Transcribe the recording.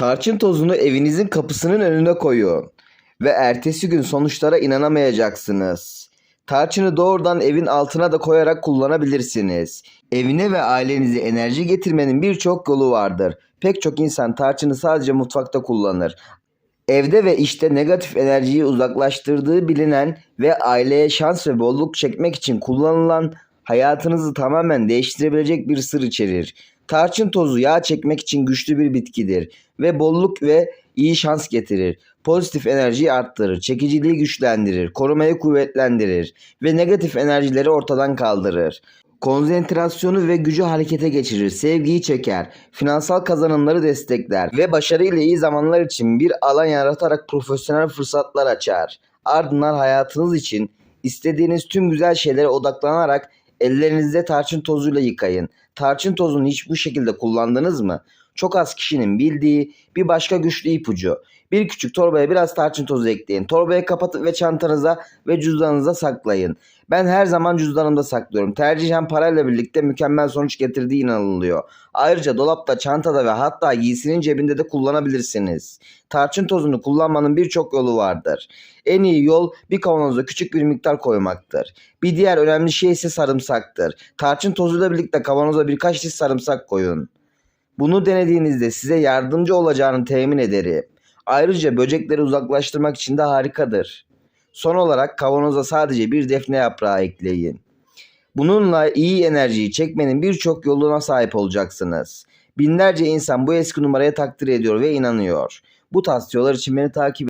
Tarçın tozunu evinizin kapısının önüne koyun ve ertesi gün sonuçlara inanamayacaksınız. Tarçını doğrudan evin altına da koyarak kullanabilirsiniz. Evine ve ailenize enerji getirmenin birçok yolu vardır. Pek çok insan tarçını sadece mutfakta kullanır. Evde ve işte negatif enerjiyi uzaklaştırdığı bilinen ve aileye şans ve bolluk çekmek için kullanılan hayatınızı tamamen değiştirebilecek bir sır içerir. Tarçın tozu yağ çekmek için güçlü bir bitkidir ve bolluk ve iyi şans getirir. Pozitif enerjiyi arttırır, çekiciliği güçlendirir, korumayı kuvvetlendirir ve negatif enerjileri ortadan kaldırır. Konsantrasyonu ve gücü harekete geçirir, sevgiyi çeker, finansal kazanımları destekler ve başarıyla iyi zamanlar için bir alan yaratarak profesyonel fırsatlar açar. Ardından hayatınız için istediğiniz tüm güzel şeylere odaklanarak ellerinizde tarçın tozuyla yıkayın. Tarçın tozunu hiç bu şekilde kullandınız mı? Çok az kişinin bildiği bir başka güçlü ipucu. Bir küçük torbaya biraz tarçın tozu ekleyin. Torbayı kapatın ve çantanıza ve cüzdanınıza saklayın. Ben her zaman cüzdanımda saklıyorum. Tercihen parayla birlikte mükemmel sonuç getirdiği inanılıyor. Ayrıca dolapta, çantada ve hatta giysinin cebinde de kullanabilirsiniz. Tarçın tozunu kullanmanın birçok yolu vardır. En iyi yol bir kavanoza küçük bir miktar koymaktır. Bir diğer önemli şey ise sarımsaktır. Tarçın tozuyla birlikte kavanoza birkaç diş sarımsak koyun. Bunu denediğinizde size yardımcı olacağını temin ederim. Ayrıca böcekleri uzaklaştırmak için de harikadır. Son olarak kavanoza sadece bir defne yaprağı ekleyin. Bununla iyi enerjiyi çekmenin birçok yoluna sahip olacaksınız. Binlerce insan bu eski numaraya takdir ediyor ve inanıyor. Bu tavsiyeler için beni takip